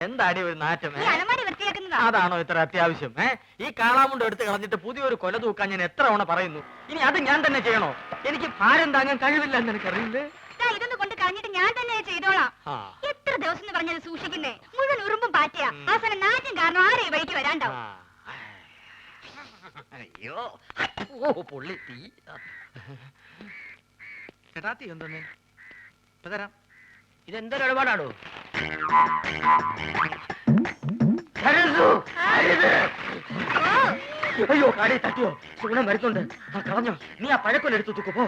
എന്താടി ഒരു നാറ്റം ഏ? അതാണോ ഇത്ര അത്യാവശ്യം ഏ? ഈ കാളാമുണ്ട് എടുത്ത് കളഞ്ഞിട്ട് പുതിയൊരു കൊല തൂക്കാൻ ഞാൻ എത്ര തവണ പറയുന്നു. ഇനി അത് ഞാൻ തന്നെ ചെയ്യണോ? എനിക്ക് ഭാരം താങ്ങാൻ കഴിവില്ല എന്ന് എനിക്കറിയില്ലേ? ദാ ഇതൊന്ന് കൊണ്ട് കളഞ്ഞിട്ട് ഞാൻ തന്നെ ചെയ്തോളാം. ആ. എത്ര ദിവസം എന്ന് പറഞ്ഞത് സൂക്ഷിക്കുന്നേ? മുഴുവൻ ഉറുമ്പും പാറ്റയാ. ഉം. അവസാനം നാറ്റം കാരണം ആരെ ഈ വഴിക്ക് വരാണ്ടാവും? ആ. അയ്യോ ഓ പുള്ളി തീ. ചേട്ടാ തീ ഇപ്പൊ തരാം. ഇതെന്തൊരു ഇടപാടാണോ അയ്യോ കാടി തട്ടിയോ സുഗുണം വരുന്നുണ്ട് ആ കളഞ്ഞോ നീ ആ പഴക്കൊല്ല എടുത്തു തൂക്കു പോ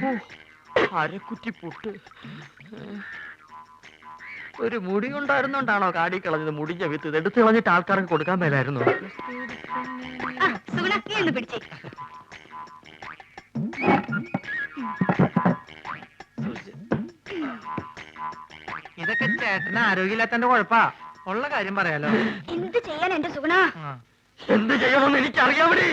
ഓ, അരക്കുറ്റി പുട്ട് ഒരു മുടി ഉണ്ടായിരുന്നോണ്ടാണോ കാടി കളഞ്ഞത്? മുടിഞ്ഞ വിത്ത് ഇത് എടുത്ത് കളഞ്ഞിട്ട് ആൾക്കാർക്ക് കൊടുക്കാൻ മേലായിരുന്നു. ആ സുഗുണ നീ ഒന്ന് പിടിച്ചേ. ഇതൊക്കെ ചേട്ടന് ആരോഗ്യമില്ലാത്തന്റെ കുഴപ്പാ. ഉള്ള കാര്യം പറയാലോ. എന്ത് ചെയ്യാൻ എന്റെ സുഗുണ. എന്ത് ചെയ്യണമെന്ന് എനിക്കറിയാമടി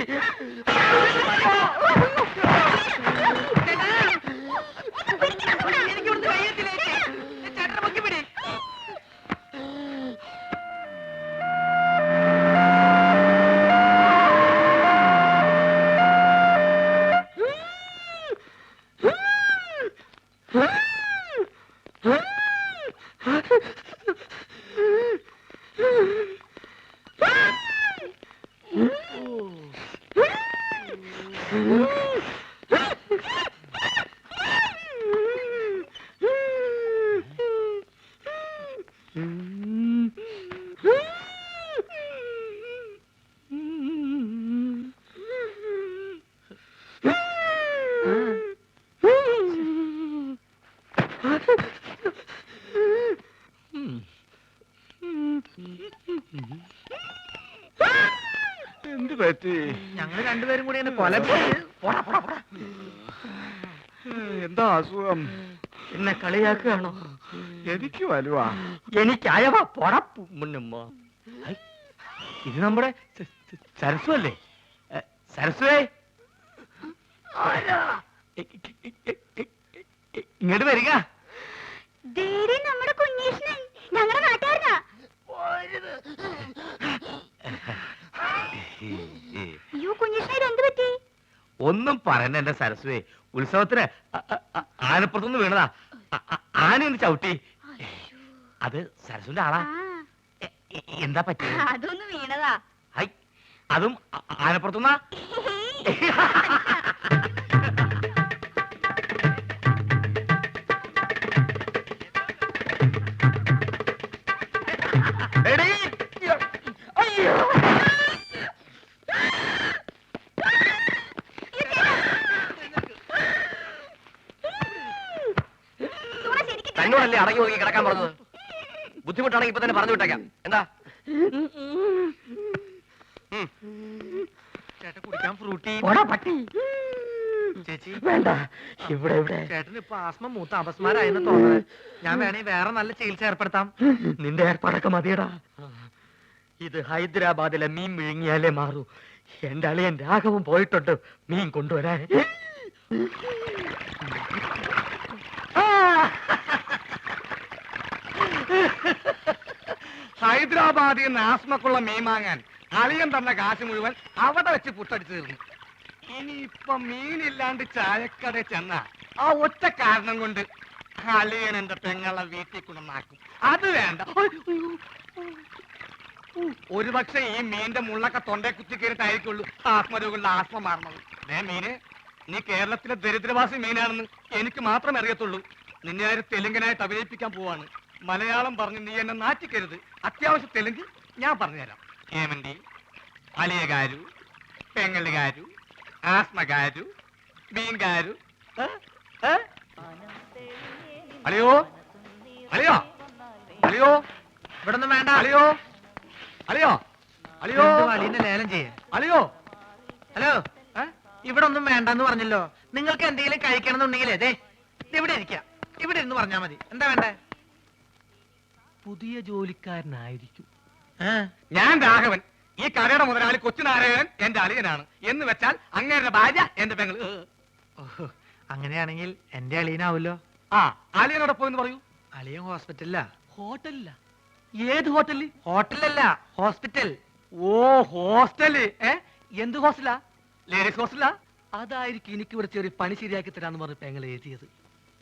എന്താ അസുഖം? എന്നെ കളിയാക്കുകയാണോ? എനിക്ക് വലുവാ എനിക്കായവ. പൊടപ്പു മുന്നമ്മ ഇത് നമ്മുടെ സ- സ- സരസു അല്ലേ സരസുവേ? ഇങ്ങോട്ട് വരിക. നമ്മുടെ കുഞ്ഞീഷ്ണൻ. ഞങ്ങളുടെ നാട്ടുകാരനാ. അയ്യോ പറ്റി ഒന്നും പറയണ്ട എന്റെ സരസ്വേ ഉത്സവത്തിന് ആനപ്പുറത്തുനിന്ന് വീണതാ. ആന ഒന്ന് ചവിട്ടി. അത് സരസ്വന്റെ ആളാ. എന്താ പറ്റി അതൊന്ന് വീണതാ. അതും ആനപ്പുറത്തുനിന്നാ? ശരിക്കും തന്നോടല്ലേ അടങ്ങി ഒതുങ്ങി കിടക്കാൻ പറഞ്ഞത്? ബുദ്ധിമുട്ടാണെങ്കിൽ ഇപ്പൊ തന്നെ പറഞ്ഞു വിട്ടേക്കാം. എന്താ? ചേട്ടൻ കുടിക്കാൻ ഫ്രൂട്ടി. പട്ടി. ചേച്ചി. വേണ്ട. ഇവിടെ ഇവിടെ. ചേട്ടന് ഇപ്പൊ ആസ്മ മൂത്ത അപസ്മാരായെന്ന് തോന്നുന്നത് ഞാൻ വേണേ വേറെ നല്ല ചികിത്സ ഏർപ്പെടുത്താം. നിന്റെ ഏർപ്പാടൊക്കെ മതിയടാ. ഇത് ഹൈദരാബാദിലെ മീൻ വിഴുങ്ങിയാലേ മാറൂ. എന്റെ അളിയൻ രാഘവും പോയിട്ടുണ്ട്. മീൻ കൊണ്ടുവരാൻ ആ! ഹൈദരാബാദിൽ നിന്ന് ആസ്മക്കുള്ള മീൻ വാങ്ങാൻ അളിയൻ തന്ന കാശ് മുഴുവൻ അവിടെ വെച്ച് പുട്ടടിച്ചു തീർന്നു ഇനിയിപ്പൊ മീനില്ലാണ്ട് ചായക്കട ചെന്ന ആ ഒറ്റ കാരണം കൊണ്ട് അളിയൻ എന്റെ പെങ്ങളെ വീട്ടിൽ കൊണ്ടുവന്നാക്കും അത് വേണ്ട. ഒരുപക്ഷെ ഈ മീന്റെ മുള്ളൊക്കെ തൊണ്ടേ കുത്തി കയറിട്ടായിരിക്കുള്ളൂ ആത്മരോഗങ്ങളുടെ ആസ്മ മാറണത് ഏ മീന് നീ കേരളത്തിലെ ദരിദ്രവാസി മീനാണെന്ന് എനിക്ക് മാത്രമേ അറിയത്തുള്ളൂ. നിന്നെ ആര് തെലുങ്കനായിട്ട് അഭിനയിപ്പിക്കാൻ പോവാണ്. മലയാളം പറഞ്ഞ് നീ എന്നെ നാറ്റിക്കരുത്. അത്യാവശ്യം തെലുങ്ക് ഞാൻ പറഞ്ഞുതരാം. ഹേമന്തി അലിയകാരു പെങ്ങളുകാരു ആസ്മകാരു? ഏ? അളിയോ? അളിയോ? അളിയോ? ഇവിടെ ഒന്നും വേണ്ട. അളിയോ? അളിയോ? അളിയോ? അളിയെ ലേലം ചെയ്യാൻ അളിയോ? ഹലോ? ഇവിടെ ഒന്നും വേണ്ടെന്ന് പറഞ്ഞല്ലോ. നിങ്ങൾക്ക് എന്തെങ്കിലും കഴിക്കണം എന്നുണ്ടെങ്കിലേ ദേ ഇവിടെ ഇരിക്കാം. ഇവിടെ ഇരുന്ന് പറഞ്ഞാ മതി. എന്താ വേണ്ടേ? പുതിയ ജോലിക്കാരനായിരിക്കും. ഞാൻ രാഘവൻ. ഈ കടയുടെ മുതലാളി കൊച്ചുനാരായണൻ എന്റെ അളിയനാണ്. എന്ന് വെച്ചാൽ അങ്ങേരുടെ ഭാര്യ എന്റെ പെങ്ങൾ അങ്ങനെയാണെങ്കിൽ എന്റെ അളിയനാവല്ലോ ആ അളിയനോടൊപ്പം എന്ന് പറയൂ. അളിയൻ ഹോസ്പിറ്റലിലാ? ഹോട്ടലില്ല ഏത് ഹോട്ടലിൽ ഹോട്ടലല്ല ഹോസ്പിറ്റൽ. ഓ ഹോസ്റ്റൽ. ഏ എന്ത് ഹോസ്റ്റലാ? ലേഡീസ് ഹോസ്റ്റലാ? അതായിരിക്കും എനിക്ക് ഇവിടെ ചെറിയ പണി ശരിയാക്കി തരാന്ന് പറഞ്ഞ പെങ്ങൾ എഴുതിയത്.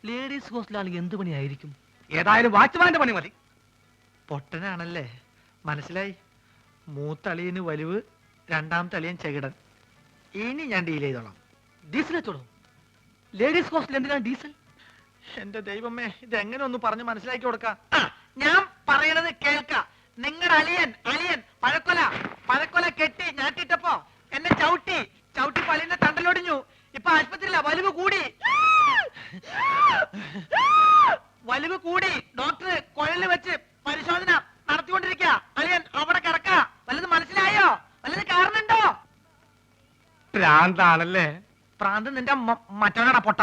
ലേഡീസ് ഹോസ്റ്റലാണെങ്കിൽ എന്ത് പണിയായിരിക്കും? ഏതായാലും വാച്ച്മാന്റെ പണി മതി. പൊട്ടനാണല്ലേ? മനസ്സിലായി? മൂത്തളിയന് വലിവ് രണ്ടാമത്തെ അളിയൻ ചെകിടൻ. ഇനി ഞാൻ ഡീൽ ചെയ്തോളാം. ഡീസൽ എത്തോളൂ ലേഡീസ് ഹോസ്റ്റൽ എന്തിനാണ് ഡീസൽ എന്റെ ദൈവമേ ഇത് എങ്ങനെ ഒന്ന് പറഞ്ഞ് മനസ്സിലാക്കി കൊടുക്ക? ഞാൻ പറയണത് കേൾക്ക. നിങ്ങളുടെ അലിയൻ അലിയൻ പഴക്കൊല പഴക്കൊല കെട്ടി ഞാട്ടിട്ടപ്പോ എന്നെ ചവിട്ടി ചവിട്ടി പലിന്റെ തണ്ടലൊടിഞ്ഞു. ഇപ്പൊ ആശുപത്രിയില വലിവ് കൂടി. വലിവ് കൂടി. ഡോക്ടർ കുഴലിൽ വെച്ച് പരിശോധന നടത്തിക്കൊണ്ടിരിക്കുക. അളിയൻ അവിടെ കിടക്ക. വല്ലത് മനസ്സിലായോ? വല്ലത് കാരണുണ്ടോ ഭ്രാന്താണല്ലേ പ്രാന്ത് നിന്റെ മറ്റവനാടാ പൊട്ട.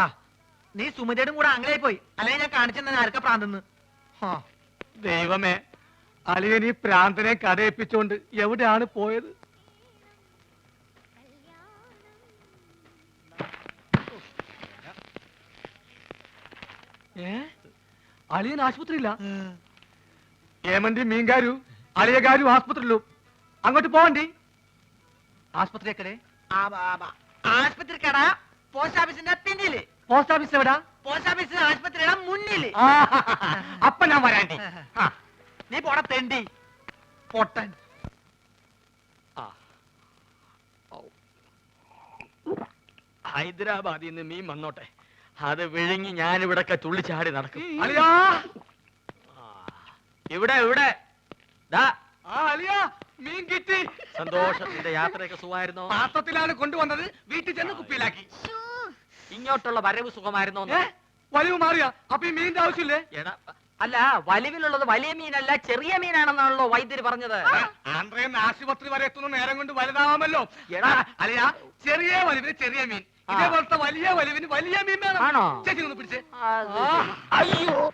നീ സുമിതയുടെ കൂടെ അങ്ങനെ പോയി. അല്ലെങ്കിൽ ഞാൻ കാണിച്ചെന്ന ആർക്കാ പ്രാന്തെന്ന്? ഹാ. ദൈവമേ അലിയൻ ഈ പ്രാന്തനെ കഥയിപ്പിച്ചോണ്ട് എവിടെയാണ് പോയത്? ഏ? അളിയൻ ആശുപത്രിയില്ല ഏമന്റി മീൻകാരു അളിയകാരു ആസ്പത്രിയിലും. അങ്ങോട്ട് പോവണ്ടി. ആശുപത്രി എക്കടെ ആശുപത്രി കട പോസ്റ്റ് ഓഫീസിന്റെ പിന്നിൽ. പോസ്റ്റ് ഓഫീസ് എവിടാ? പോസ്റ്റ് ഓഫീസ് ആശുപത്രിയുടെ മുന്നിൽ. അപ്പൊ ഞാൻ വരാണ്ടി. നീ പോട തെണ്ടി. പൊട്ടൻ. ഹൈദരാബാദിൽ നിന്ന് മീൻ വന്നോട്ടെ. അത് വിഴുങ്ങി ഞാനിവിടൊക്കെ തുള്ളിച്ചാടി നടക്കും. ഇവിടെ ഇവിടെ. ദാ. ആ അളിയാ മീൻ കിട്ടി. സന്തോഷത്തിന്റെ യാത്രയൊക്കെ സുഖമായിരുന്നോ? പാത്രത്തിലാണ് കൊണ്ടുവന്നത്. വീട്ടിൽ ചെന്ന് കുപ്പിയിലാക്കി. ഇങ്ങോട്ടുള്ള വരവ് സുഖമായിരുന്നോ ഏ? വലിവ് മാറിയാ. അപ്പൊ ഈ മീനിന്റെ ആവശ്യമില്ലേ? എടാ അല്ല വലിവിലുള്ളത് വലിയ മീനല്ല ചെറിയ മീനാണെന്നാണല്ലോ വൈദ്യര് പറഞ്ഞത്. ആന്ധ്രയിൽ ആശുപത്രി വരെ എത്തുന്ന നേരം കൊണ്ട് വലുതാവാമല്ലോ. എടാ. അലിയ ചെറിയ വലിവിന് ചെറിയ മീൻ. ആ. ഇതേപോലത്തെ വലിയ വലിവിന് വലിയ മീൻ വേണം. ആണോ? ചേച്ചി ഒന്ന് പിടിച്ചേ. അയ്യോ.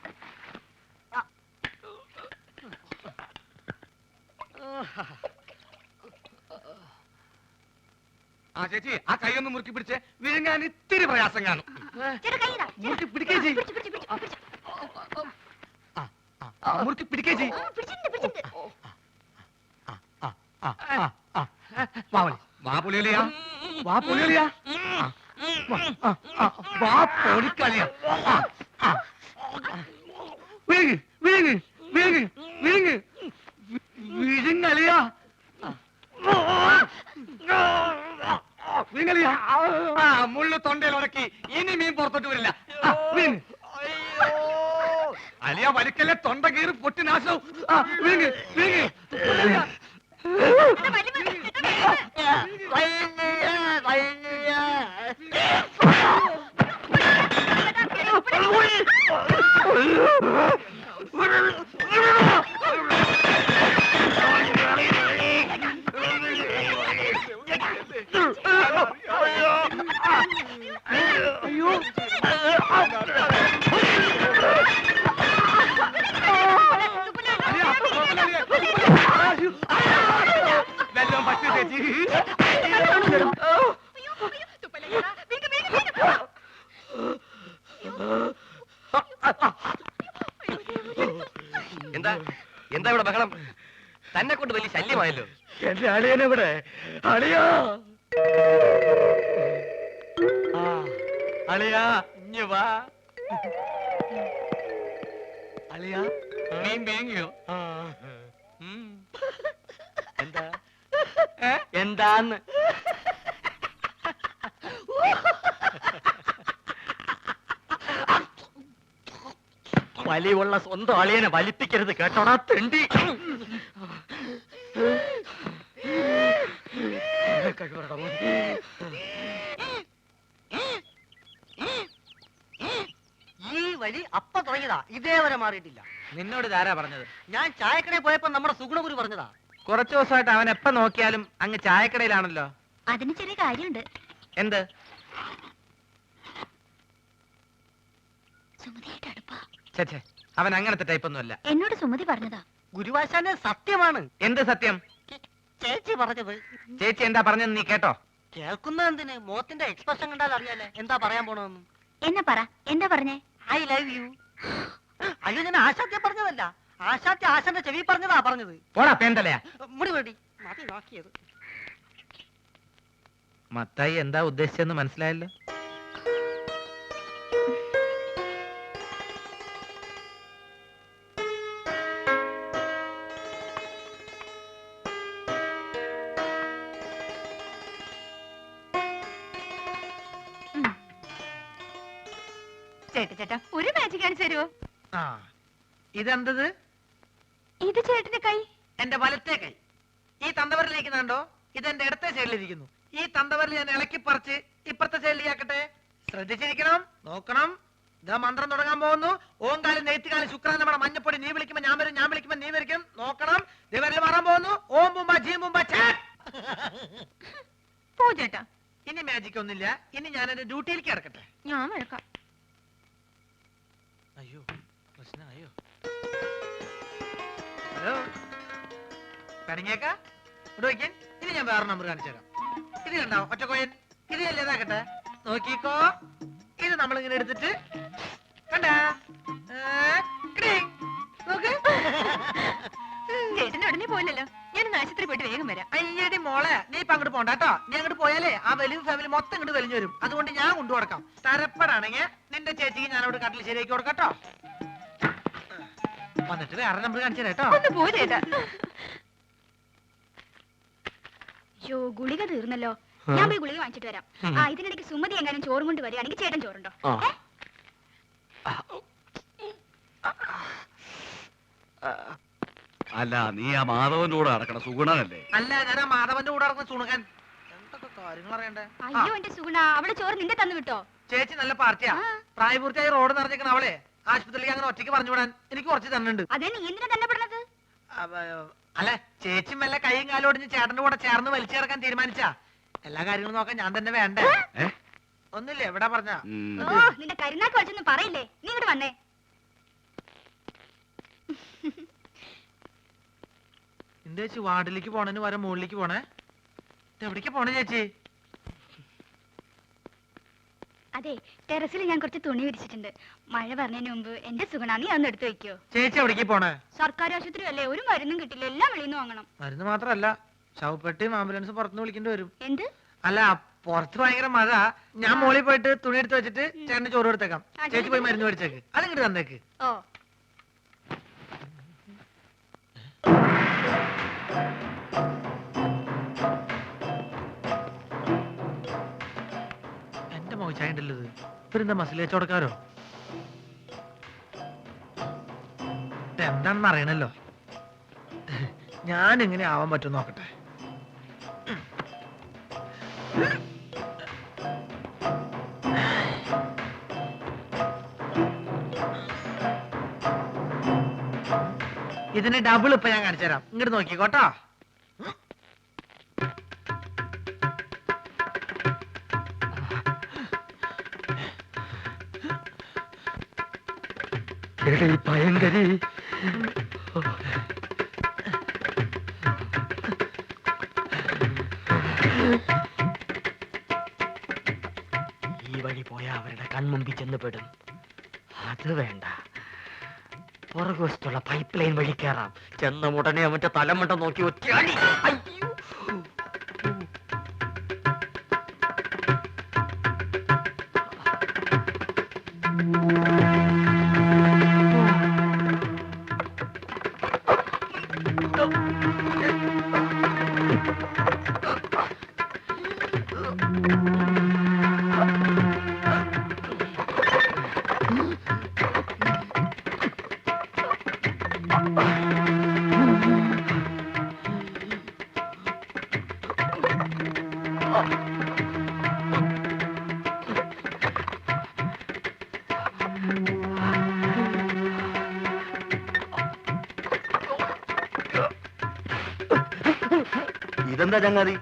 ആ ചേച്ചി ആ കൈ ഒന്ന് മുറുക്കി പിടിച്ചേ വിഴുങ്ങാൻ ഇത്തിരി പ്രയാസം കാണും. മുറുക്കി പിടിക്കേ ചെയ് പിടിച്ച് പിടിച്ച് പിടിച്ച് പിടിച്ച്. ആ, മുറുക്കി പിടിക്കേ ചെയ് ആ, പിടിച്ചിട്ടുണ്ട് പിടിച്ചിട്ടുണ്ട്. വാ വളി. വാ പുലിയലിയാ വാ ആ. വിഴുങ്ങ് വിഴുങ്ങ് വിഴുങ്ങ് വിഴുങ്ങ്. വിഴുങ്ങലിയാ. വിഴുങ്ങലിയാ. ആ മുള്ളു തൊണ്ടയിൽ ഉടക്കി ഇനി മീൻ പുറത്തോട്ട് വരില്ല. ആ, വിഴുങ്ങ്. അലിയ വലിക്കല്ലേ തൊണ്ട കീറി പൊട്ടി നാശവും. ആ, വിഴുങ്ങ് വിഴുങ്ങ്. അലിയ, എന്താ? എന്താ ഇവിടെ ബഹളം? തന്നെ കൊണ്ട് വലിയ ശല്യമായല്ലോ. എന്റെ അളിയനെവിടെ അളിയാ! ആ, അളിയാ ഇഞ്ഞ് വാ. അളിയാ മീൻ വേങ്ങിയോ ആ, ഉം. എന്താ? എന്താന്ന്? വലിവുള്ള സ്വന്തം അളിയനെ വലിപ്പിക്കരുത് കേട്ടോടാ തെണ്ടി. കഴിവറടാ. ഈ വലി അപ്പ തുടങ്ങിയതാ. ഇതേവരെ മാറിയിട്ടില്ല. നിന്നോട് ഇതാരാ പറഞ്ഞത്? ഞാൻ ചായക്കടയിൽ പോയപ്പോ നമ്മുടെ സുഗുണഗുരു പറഞ്ഞതാ. കുറച്ചു ദിവസമായിട്ട് അവൻ എപ്പ നോക്കിയാലും അങ്ങ് ചായക്കടയിലാണല്ലോ. അതിന് ചെറിയ കാര്യമുണ്ട്. എന്ത്? സുമതിയായിട്ട് അടുപ്പാ ഛെ, അവൻ അങ്ങനത്തെ ടൈപ്പ് ഒന്നുമല്ല എന്നോട് സുമതി പറഞ്ഞതാ. ഗുരുവാശാന് സത്യമാണ്. എന്ത് സത്യം? ചേച്ചി പറഞ്ഞത്. ചേച്ചി എന്താ പറഞ്ഞത് നീ കേട്ടോ. കേൾക്കുന്ന എന്തിന്? മോത്തിന്റെ എക്സ്പ്രഷൻ കണ്ടാൽ അറിയാലേ. എന്താ പറയാൻ പോണെന്ന് എന്നെ പറ എന്താ പറഞ്ഞേ? ഐ ലവ് യു അയ്യോ ഞാൻ ആശാത്യ പറഞ്ഞതല്ല. ആശാത്യ ആശാന്റെ ചെവി പറഞ്ഞതാ പറഞ്ഞത്. പോടാ പേന്തലയാ. മുടി മുടി മതി നോക്കിയത്. മത്തായി എന്താ ഉദ്ദേശിച്ചെന്ന് മനസ്സിലായല്ലോ? ചേട്ടാ ചേട്ടാ. ഒരു മാജിക് കാണിച്ചു തരുമോ ആ ഇതെന്തത്? ഇത് ചേട്ടന്റെ കൈ. എന്റെ വലത്തെ കൈ. ഈ തന്തവരിലേക്ക് കണ്ടോ? ഇത് എന്റെ ഇടത്തെ സൈഡിലിരിക്കുന്നു ഈ തന്തവരിൽ ഞാൻ ഇളക്കി പറിച്ച് ഇപ്പുറത്തെ സൈഡിലേക്കാക്കട്ടെ ശ്രദ്ധിച്ചിരിക്കണം. നോക്കണം. ഇതാ മന്ത്രം തുടങ്ങാൻ പോകുന്നു. ഓംകാലം നെയ്ത്തുകാലം ശുക്രൻ നമ്മുടെ മഞ്ഞപ്പൊടി. നീ വിളിക്കുമ്പോ ഞാൻ വരും ഞാൻ വിളിക്കുമ്പോ നീ വരിക്കും. നോക്കണം. ദിവരിൽ മാറാൻ പോകുന്നു. ഓം ബുംബ ജീ ചാ. പോ ചേട്ടാ. ഇനി മാജിക് ഒന്നുമില്ല. ഇനി ഞാൻ എന്റെ ഡ്യൂട്ടിയിലേക്ക് ഇറക്കട്ടെ ഞാൻ വഴക്കാം. അയ്യോ പ്രശ്നമായോ ഹലോ? കടങ്ങിയേക്ക ഇവിടെ വയ്ക്കാൻ ഇനി ഞാൻ വേറെ നമ്പർ കാണിച്ചു തരാം. ഇത് കണ്ടോ ഒറ്റക്കോയൻ ഇത് അല്ലേതാക്കട്ടെ നോക്കിക്കോ. ഇത് നമ്മളിങ്ങനെ എടുത്തിട്ട് കണ്ടാ. നോക്ക്. ചേട്ടന്റെ ഉടനെ പോയില്ലല്ലോ. ആശുപത്രി പോയിട്ട് വേഗം വരാം. അയ്യടി മോളെ നീ ഇപ്പൊ അങ്ങോട്ട് പോണ്ട കേട്ടോ. നീ അങ്ങോട്ട് പോയാലേ ആ വലിയ ഫാമിലി മൊത്തം ഇങ്ങോട്ട് വലിഞ്ഞു വരും. അതുകൊണ്ട് ഞാൻ കൊണ്ടു കൊടുക്കാം. തരപ്പടാണെങ്കിൽ നിന്റെ ചേച്ചിക്ക് ഞാൻ അവിടെ കട്ടിൽ ശരിയാക്കി കൊടുക്കാം കേട്ടോ. വന്നിട്ട് വേറെ നമ്പർ കാണിച്ചു കേട്ടോ. ഒന്ന് പോ ചേട്ടാ. യോ ഗുളിക തീർന്നല്ലോ. ഞാൻ പോയി ഗുളിക വാങ്ങിച്ചിട്ട് വരാം. ആ ഇതിനിടയ്ക്ക് സുമതി എങ്ങാനും ചോറും കൊണ്ട് വരികയാണെങ്കിൽ ചേട്ടൻ ചോറുണ്ടോ? ഏ? അല്ല നീ ആ മാധവന്റെ കൂടെ നടക്കണ സുഗുണനല്ലേ അല്ല ഞാൻ ആ മാധവന്റെ കൂടെ നടക്കുന്ന സുണുകൻ എന്തൊക്കെ കാര്യങ്ങൾ അറിയണ്ടേ? അയ്യോ എന്റെ സുഗുണ അവളെ ചോറ് നിന്റെ തന്നു വിട്ടോ? ചേച്ചി നല്ല പാർട്ടിയാ. പ്രായപൂർത്തിയായി റോഡ് നിറഞ്ഞേക്കണ അവളെ ആശുപത്രിയിലേക്ക് അങ്ങനെ ഒറ്റയ്ക്ക് പറഞ്ഞു വിടാൻ എനിക്ക് കുറച്ച് തന്നുണ്ട്. അതെ നീ എന്തിനാ തന്നെ പെടുന്നത് അല്ല ചേച്ചി മെല്ലെ കൈയും കാലും ഒടിഞ്ഞ് ചേട്ടന്റെ കൂടെ ചേർന്ന് വലിച്ചു ചേർക്കാൻ തീരുമാനിച്ചാ. എല്ലാ കാര്യങ്ങളും നോക്കാൻ ഞാൻ തന്നെ വേണ്ടേ? ഏ? ഒന്നില്ലേ എവിടെ പറഞ്ഞ. ഓ നിന്റെ കരുനാക്ക് വെച്ചൊന്നും പറയില്ലേ? നീ ഇങ്ങോട്ട് വന്നേ. എന്റെ ചേച്ചി വാർഡിലേക്ക് പോണേന് വരെ മുകളിലേക്ക് പോണേ. എവിടേക്ക് പോണേ ചേച്ചി? അതെ ടെറസിൽ ഞാൻ കുറച്ച് തുണി വിരിച്ചിട്ടുണ്ട്. മഴ പറഞ്ഞതിന് മുമ്പ് എന്റെ സുഖനാ നീ അന്ന് എടുത്തു വെക്കോ. ചേച്ചി എവിടേക്ക് പോണേ? സർക്കാർ ആശുപത്രി അല്ലേ ഒരു മരുന്നും കിട്ടില്ല എല്ലാം വെളിയിൽ വാങ്ങണം. മരുന്ന് മാത്രല്ല ശവപ്പെട്ടിയും ആംബുലൻസ് പുറത്തുനിന്ന് വിളിക്കേണ്ടി വരും. എന്ത്? അല്ല പുറത്ത് ഭയങ്കര മഴ. ഞാൻ മോളിൽ പോയിട്ട് തുണി എടുത്ത് വെച്ചിട്ട് ചേട്ടന് ചോറ് കൊടുത്തേക്കാം. ചേച്ചി പോയി മരുന്ന് മേടിച്ചേക്ക്. അതിങ്ങോട്ട് തന്നേക്ക്. ഓ. എന്റെ മോശായിണ്ടല്ലോ ഇത്. ഇവരെന്താ മസിലേച്ചോടക്കാരോ എന്താണെന്ന് അറിയണല്ലോ. ഞാൻ എങ്ങനെ ആവാൻ പറ്റും നോക്കട്ടെ. ഇതിന് ഡബിൾ ഇപ്പൊ ഞാൻ കാണിച്ചു തരാം. ഇങ്ങോട്ട് നോക്കിക്കോട്ടോ ഭയങ്കരി. ഈ വഴി പോയാൽ അവരുടെ കൺമുമ്പിൽ ചെന്നപ്പെടും അത് വേണ്ട. പുറകുവശത്തുള്ള പൈപ്പ് ലൈൻ വഴി കയറാം ചെന്ന ഉടനെ അവന്റെ തലമുണ്ട നോക്കി ഒറ്റയാടി. അയ്യോ ഇതെന്താ ചങ്ങാതി